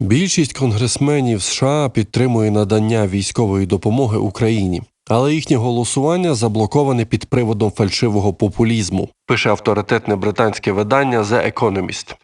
Більшість конгресменів США підтримує надання військової допомоги Україні, але їхнє голосування заблоковане під приводом фальшивого популізму, пише авторитетне британське видання The Economist.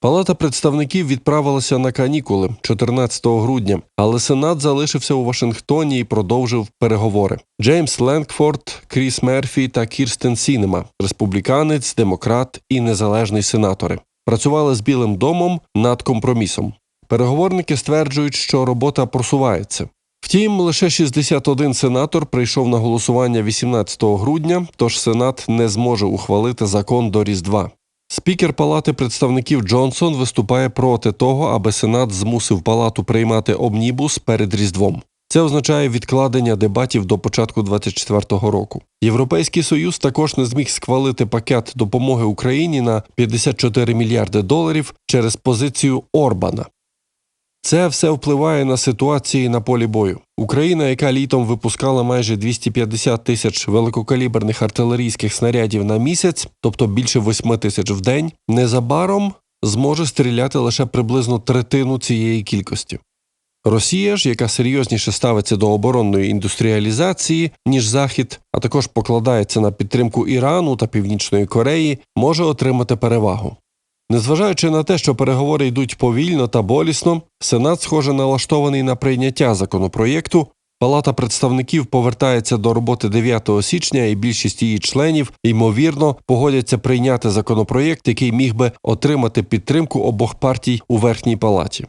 Палата представників відправилася на канікули 14 грудня, але Сенат залишився у Вашингтоні і продовжив переговори. Джеймс Ленкфорд, Кріс Мерфі та Кірстен Сінема, республіканець, демократ і незалежний сенатори, працювали з Білим домом над компромісом. Переговорники стверджують, що робота просувається. Втім, лише 61 сенатор прийшов на голосування 18 грудня, тож Сенат не зможе ухвалити закон до Різдва. Спікер Палати представників Джонсон виступає проти того, аби Сенат змусив палату приймати омнібус перед Різдвом. Це означає відкладення дебатів до початку 2024 року. Європейський союз також не зміг схвалити пакет допомоги Україні на 54 мільярди доларів через позицію Орбана. Це все впливає на ситуації на полі бою. Україна, яка літом випускала майже 250 тисяч великокаліберних артилерійських снарядів на місяць, тобто більше 8 тисяч в день, незабаром зможе стріляти лише приблизно третину цієї кількості. Росія ж, яка серйозніше ставиться до оборонної індустріалізації, ніж Захід, а також покладається на підтримку Ірану та Північної Кореї, може отримати перевагу. Незважаючи на те, що переговори йдуть повільно та болісно, Сенат, схоже, налаштований на прийняття законопроєкту. Палата представників повертається до роботи 9 січня, і більшість її членів, ймовірно, погодяться прийняти законопроєкт, який міг би отримати підтримку обох партій у верхній палаті.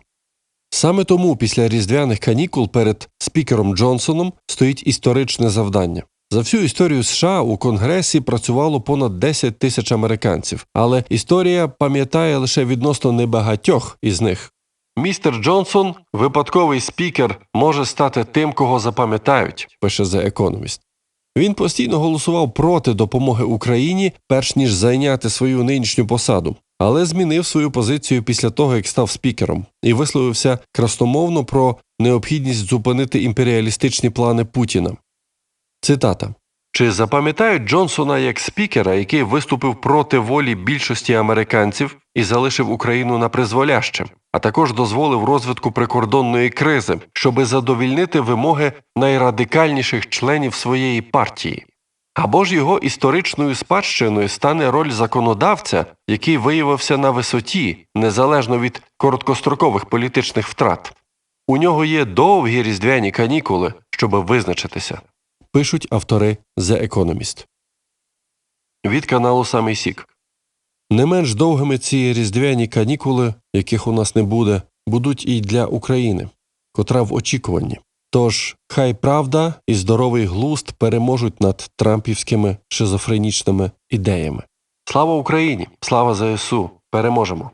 Саме тому після різдвяних канікул перед спікером Джонсоном стоїть історичне завдання. За всю історію США у Конгресі працювало понад 10 тисяч американців, але історія пам'ятає лише відносно небагатьох із них. Містер Джонсон, випадковий спікер, може стати тим, кого запам'ятають, пише The Economist. Він постійно голосував проти допомоги Україні, перш ніж зайняти свою нинішню посаду, але змінив свою позицію після того, як став спікером, і висловився красномовно про необхідність зупинити імперіалістичні плани Путіна. Цитата. Чи запам'ятають Джонсона як спікера, який виступив проти волі більшості американців і залишив Україну на призволяще, а також дозволив розвитку прикордонної кризи, щоби задовільнити вимоги найрадикальніших членів своєї партії? Або ж його історичною спадщиною стане роль законодавця, який виявився на висоті, незалежно від короткострокових політичних втрат. У нього є довгі різдвяні канікули, щоб визначитися пишуть автори The Economist. Від каналу Самий Сік. Не менш довгими ці різдвяні канікули, яких у нас не буде, будуть і для України, котра в очікуванні. Тож хай правда і здоровий глузд переможуть над трампівськими шизофренічними ідеями. Слава Україні! Слава ЗСУ! Переможемо!